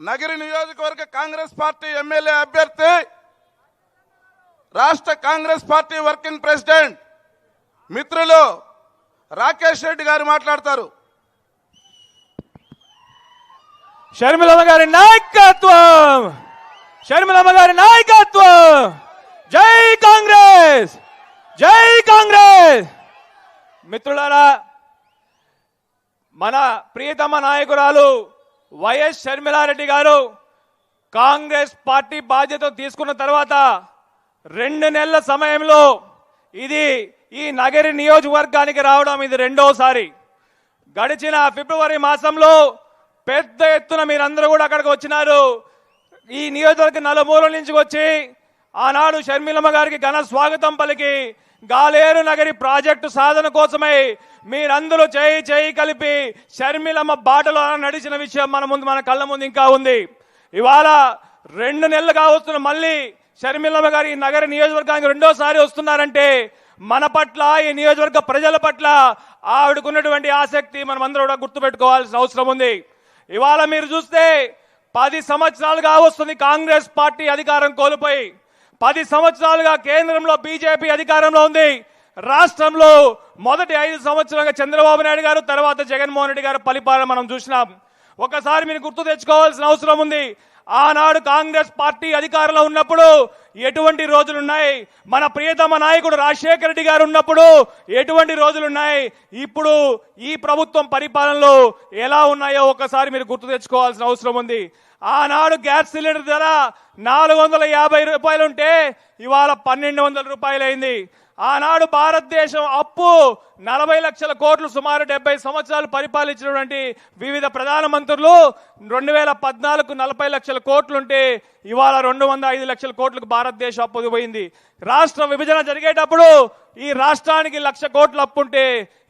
నగరి నియోజకవర్గ Congress party MLA అభ్యర్థి రాష్ట్ర కాంగ్రెస్ పార్టీ వర్కింగ్ ప్రెసిడెంట్ మిత్రులు రాకేష్ రెడ్డి గారు మాట్లాడతారు. షర్మిలమ్మ గారి నాయకత్వం! షర్మిలమ్మ గారి నాయకత్వం! జై కాంగ్రెస్! జై కాంగ్రెస్! మిత్రులారా మన ప్రియతమ నాయకురాలు వైఎస్ షర్మిలారెడ్డి గారు కాంగ్రెస్ పార్టీ బాధ్యత తీసుకున్న తర్వాత రెండు నెలల సమయంలో ఇది ఈ నగరి నియోజకవర్గానికి రావడం ఇది రెండోసారి. గడిచిన ఫిబ్రవరి మాసంలో పెద్ద ఎత్తున మీరందరూ కూడా అక్కడికి వచ్చినారు. ఈ నియోజకవర్గ నలుమూల నుంచి వచ్చి ఆనాడు షర్మిలమ్మ గారికి ఘన స్వాగతం పలికి గాలేరు నగరి ప్రాజెక్టు సాధన కోసమై మీరందరూ చేయి చేయి కలిపి షర్మిలమ్మ బాటలో నడిచిన విషయం మన ముందు మన కళ్ళ ముందు ఇంకా ఉంది. ఇవాళ రెండు నెలలు కావస్తున్న మళ్ళీ షర్మిలమ్మ గారి ఈ నగర నియోజకవర్గానికి రెండోసారి వస్తున్నారంటే మన పట్ల ఈ నియోజకవర్గ ప్రజల పట్ల ఆవిడకున్నటువంటి ఆసక్తి మనం అందరూ కూడా గుర్తుపెట్టుకోవాల్సిన అవసరం ఉంది. ఇవాళ మీరు చూస్తే పది సంవత్సరాలుగా వస్తుంది కాంగ్రెస్ పార్టీ అధికారం కోల్పోయి పది సంవత్సరాలుగా కేంద్రంలో బీజేపీ అధికారంలో ఉంది. రాష్ట్రంలో మొదటి ఐదు సంవత్సరాలుగా చంద్రబాబు నాయుడు గారు తర్వాత జగన్మోహన్ రెడ్డి గారు పరిపాలన మనం చూసినాం. ఒకసారి మీరు గుర్తు తెచ్చుకోవాల్సిన అవసరం ఉంది. ఆనాడు కాంగ్రెస్ పార్టీ అధికారంలో ఉన్నప్పుడు ఎటువంటి రోజులున్నాయి? మన ప్రియతమ నాయకుడు రాజశేఖర రెడ్డి గారు ఉన్నప్పుడు ఎటువంటి రోజులున్నాయి? ఇప్పుడు ఈ ప్రభుత్వం పరిపాలనలో ఎలా ఉన్నాయో ఒకసారి మీరు గుర్తు తెచ్చుకోవాల్సిన అవసరం ఉంది. ఆనాడు గ్యాస్ సిలిండర్ ధర నాలుగు వందల యాభై రూపాయలు ఉంటే ఇవాళ పన్నెండు వందల రూపాయలు అయింది ఆనాడు భారతదేశం అప్పు నలభై లక్షల కోట్లు సుమారు డెబ్బై సంవత్సరాలు పరిపాలించినటువంటి వివిధ ప్రధానమంత్రులు రెండు వేల పద్నాలుగు నలభై లక్షల కోట్లుంటే ఇవాళ రెండు వంద ఐదు లక్షల కోట్లకు భారతదేశం అప్పు పోయింది. రాష్ట్ర విభజన జరిగేటప్పుడు ఈ రాష్ట్రానికి లక్ష కోట్లు అప్పు ఉంటే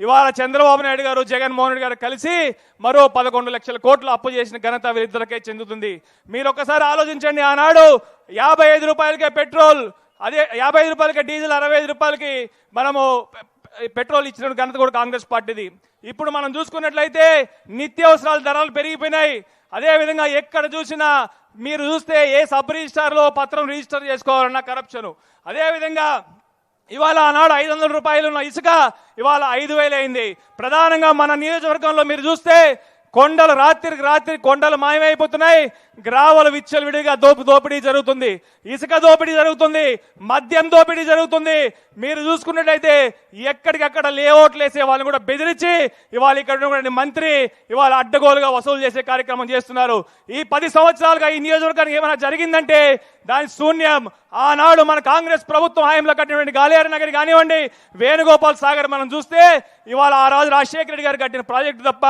ఇవాళ చంద్రబాబు నాయుడు గారు జగన్మోహన్ రెడ్డి గారు కలిసి మరో పదకొండు లక్షల కోట్లు అప్పు చేసిన ఘనత వీరిద్దరికే చెందుతుంది. మీరు ఒకసారి ఆలోచించండి ఆనాడు యాభై ఐదు రూపాయలకే పెట్రోల్ అదే యాభై ఐదు రూపాయలకి డీజిల్ అరవై ఐదు రూపాయలకి మనము పెట్రోల్ ఇచ్చిన ఘనత కూడా కాంగ్రెస్ పార్టీది. ఇప్పుడు మనం చూసుకున్నట్లయితే నిత్యావసరాల ధరలు పెరిగిపోయినాయి. అదేవిధంగా ఎక్కడ చూసినా మీరు చూస్తే ఏ సబ్ రిజిస్టార్లో పత్రం రిజిస్టర్ చేసుకోవాలన్న కరప్షన్ అదేవిధంగా ఇవాళ ఆనాడు ఐదు వందల రూపాయలు ఉన్న ఇసుక ఇవాళ ఐదు వేలు అయింది. ప్రధానంగా మన నియోజకవర్గంలో మీరు చూస్తే కొండలు రాత్రికి రాత్రి కొండలు మాయమైపోతున్నాయి. గ్రావలు విచ్చలవిడిగా దోపు దోపిడీ జరుగుతుంది. ఇసుక దోపిడీ జరుగుతుంది. మద్యం దోపిడీ జరుగుతుంది. మీరు చూసుకున్నట్లయితే ఎక్కడికక్కడ లేఅవుట్లు వేసే వాళ్ళని కూడా బెదిరించి ఇవాళ ఇక్కడ ఉన్నటువంటి మంత్రి ఇవాళ అడ్డగోలుగా వసూలు చేసే కార్యక్రమం చేస్తున్నారు. ఈ పది సంవత్సరాలుగా ఈ నియోజకవర్గానికి ఏమైనా జరిగిందంటే దాని శూన్యం. ఆనాడు మన కాంగ్రెస్ ప్రభుత్వం హాయంలో కట్టినటువంటి గాలియార నగరి కానివ్వండి వేణుగోపాల్ సాగర్ మనం చూస్తే ఇవాళ ఆ రోజు రాజశేఖర రెడ్డి గారు కట్టిన ప్రాజెక్టు తప్ప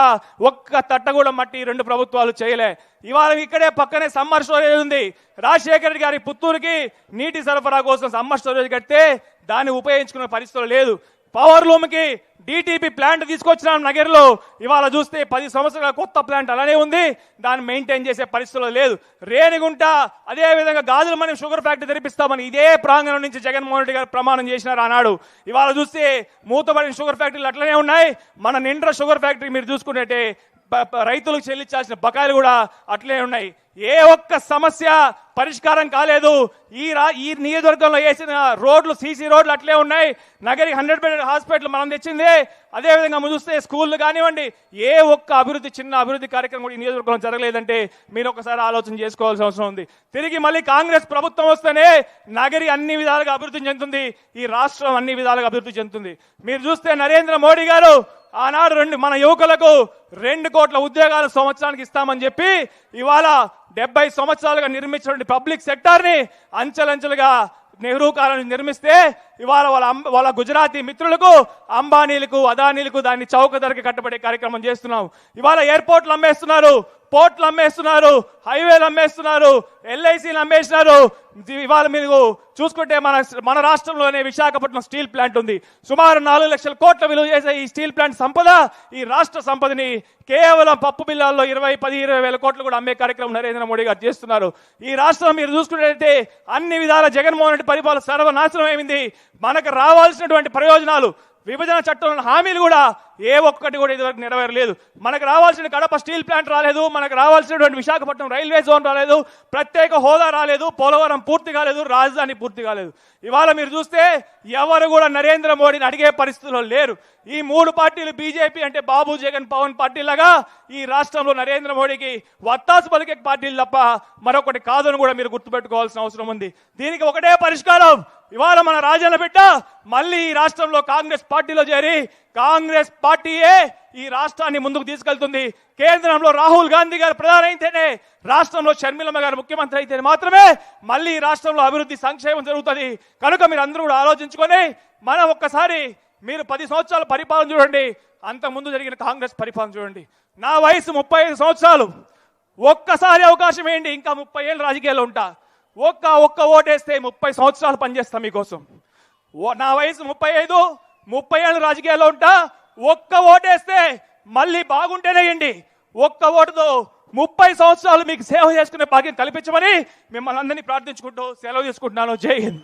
ఒక్క తట్టగూడ మట్టి రెండు ప్రభుత్వాలు చేయలే. ఇవాళ ఇక్కడే పక్కనే సమ్మర్ స్టోరేజ్ ఉంది. రాజశేఖర రెడ్డి గారి పుత్తూరుకి నీటి సరఫరా కోసం సమ్మర్ స్టోరేజ్ కడితే దాన్ని ఉపయోగించుకునే పరిస్థితులు లేదు. పవర్ లూమ్కి డిటిపి ప్లాంట్ తీసుకొచ్చినాం నగర్లో. ఇవాళ చూస్తే పది సంవత్సరాల కొత్త ప్లాంట్ అలానే ఉంది. దాన్ని మెయింటైన్ చేసే పరిస్థితులు లేదు. రేణిగుంట అదేవిధంగా గాజులు గాజుల మనం షుగర్ ఫ్యాక్టరీ తెరిపిస్తామని ఇదే ప్రాంగణం నుంచి జగన్మోహన్ రెడ్డి గారు ప్రమాణం చేసినారు ఆనాడు. ఇవాళ చూస్తే మూతబడిన షుగర్ ఫ్యాక్టరీలు అట్లనే ఉన్నాయి. మన నిండ్ర షుగర్ ఫ్యాక్టరీ మీరు చూసుకున్నట్టే రైతులకు చెల్లించాల్సిన బకాయిలు కూడా అట్లే ఉన్నాయి. ఏ ఒక్క సమస్య పరిష్కారం కాలేదు. ఈ రా ఈ నియోజకవర్గంలో వేసిన రోడ్లు సీసీ రోడ్లు అట్లే ఉన్నాయి. నగరి హండ్రెడ్ బెడ్ హాస్పిటల్ మనం తెచ్చింది. అదేవిధంగా చూస్తే స్కూళ్ళు కానివ్వండి. ఏ ఒక్క అభివృద్ధి చిన్న అభివృద్ధి కార్యక్రమం కూడా ఈ నియోజకవర్గంలో జరగలేదంటే మీరు ఒకసారి ఆలోచన చేసుకోవాల్సిన అవసరం ఉంది. తిరిగి మళ్ళీ కాంగ్రెస్ ప్రభుత్వం వస్తేనే నగరి అన్ని విధాలుగా అభివృద్ధి చెందుతుంది. ఈ రాష్ట్రం అన్ని విధాలుగా అభివృద్ధి చెందుతుంది. మీరు చూస్తే నరేంద్ర మోడీ గారు ఆనాడు రెండు మన యువకులకు రెండు కోట్ల ఉద్యోగాలు సంవత్సరానికి ఇస్తామని చెప్పి ఇవాళ డెబ్బై సంవత్సరాలుగా నిర్మించినటువంటి పబ్లిక్ సెక్టార్ని అంచెలంచెలుగా నెహ్రూ కాలం నిర్మిస్తే ఇవాళ వాళ్ళ అంబ- వాళ్ళ గుజరాతీ మిత్రులకు అంబానీలకు అదానీలకు దాన్ని చౌక ధరకి కట్టబడే కార్యక్రమం చేస్తున్నాం. ఇవాళ ఎయిర్పోర్ట్లు అమ్మేస్తున్నారు పోర్ట్లు అమ్మేస్తున్నారు హైవేలు అమ్మేస్తున్నారు ఎల్ఐసీలు అమ్మేస్తున్నారు ఇవాళ మీరు చూసుకుంటే మన మన రాష్ట్రంలోనే విశాఖపట్నం స్టీల్ ప్లాంట్ ఉంది. సుమారు నాలుగు లక్షల కోట్ల విలువ చేసే ఈ స్టీల్ ప్లాంట్ సంపద ఈ రాష్ట్ర సంపదని కేవలం పప్పు బిల్లాల్లో ఇరవై పది ఇరవై వేల కోట్లు కూడా అమ్మే కార్యక్రమం నరేంద్ర మోడీ గారు చేస్తున్నారు. ఈ రాష్ట్రం మీరు చూసుకున్నట్లయితే అన్ని విధాల జగన్మోహన్ రెడ్డి పరిపాలన సర్వనాశనం అయింది మనకు రావాల్సినటువంటి ప్రయోజనాలు విభజన చట్టంలో హామీలు కూడా ఏ ఒక్కటి కూడా ఇదివరకు నెరవేరలేదు. మనకు రావాల్సిన కడప స్టీల్ ప్లాంట్ రాలేదు మనకు రావాల్సినటువంటి విశాఖపట్నం రైల్వే జోన్ రాలేదు ప్రత్యేక హోదా రాలేదు పోలవరం పూర్తి కాలేదు రాజధాని పూర్తి కాలేదు. ఇవాళ మీరు చూస్తే ఎవరు కూడా నరేంద్ర మోడీని అడిగే పరిస్థితుల్లో లేరు. ఈ మూడు పార్టీలు బీజేపీ అంటే బాబు జగన్ పవన్ పార్టీలాగా ఈ రాష్ట్రంలో నరేంద్ర మోడీకి వత్తాసు పలికే పార్టీలు తప్ప మరొకటి కాదని కూడా మీరు గుర్తుపెట్టుకోవాల్సిన అవసరం ఉంది. దీనికి ఒకటే పరిష్కారం ఇవాళ మన రాజన్న బిడ్డ మళ్ళీ ఈ రాష్ట్రంలో కాంగ్రెస్ పార్టీలో చేరి కాంగ్రెస్ పార్టీయే ఈ రాష్ట్రాన్ని ముందుకు తీసుకెళ్తుంది. కేంద్రంలో రాహుల్ గాంధీ గారు ప్రధాని అయితేనే రాష్ట్రంలో షర్మిలమ్మ గారు ముఖ్యమంత్రి అయితే మాత్రమే మళ్ళీ ఈ రాష్ట్రంలో అభివృద్ధి సంక్షేమం జరుగుతుంది. కనుక మీరు అందరూ కూడా ఆలోచించుకొని మనం ఒక్కసారి మీరు పది సంవత్సరాల పరిపాలన చూడండి. అంత ముందు జరిగిన కాంగ్రెస్ పరిపాలన చూడండి. నా వయసు ముప్పై ఐదు సంవత్సరాలు. ఒక్కసారి అవకాశం ఏంటి? ఇంకా ముప్పై ఏళ్ళు రాజకీయాల్లో ఉంటా. ఒక్క ఒక్క ఓటేస్తే ముప్పై సంవత్సరాలు పనిచేస్తా మీకోసం. ఓ- నా వయసు ముప్పై ఐదు ముప్పై ఏళ్ళు రాజకీయాల్లో ఉంటా ఒక్క ఓటేస్తే మళ్ళీ బాగుంటేనే ఇండి ఒక్క ఓటుతో ముప్పై సంవత్సరాలు మీకు సేవ చేసుకునే భాగ్యం కల్పించమని మిమ్మల్ని అందరినీ ప్రార్థించుకుంటూ సెలవు తీసుకుంటున్నాను. జై హింద్.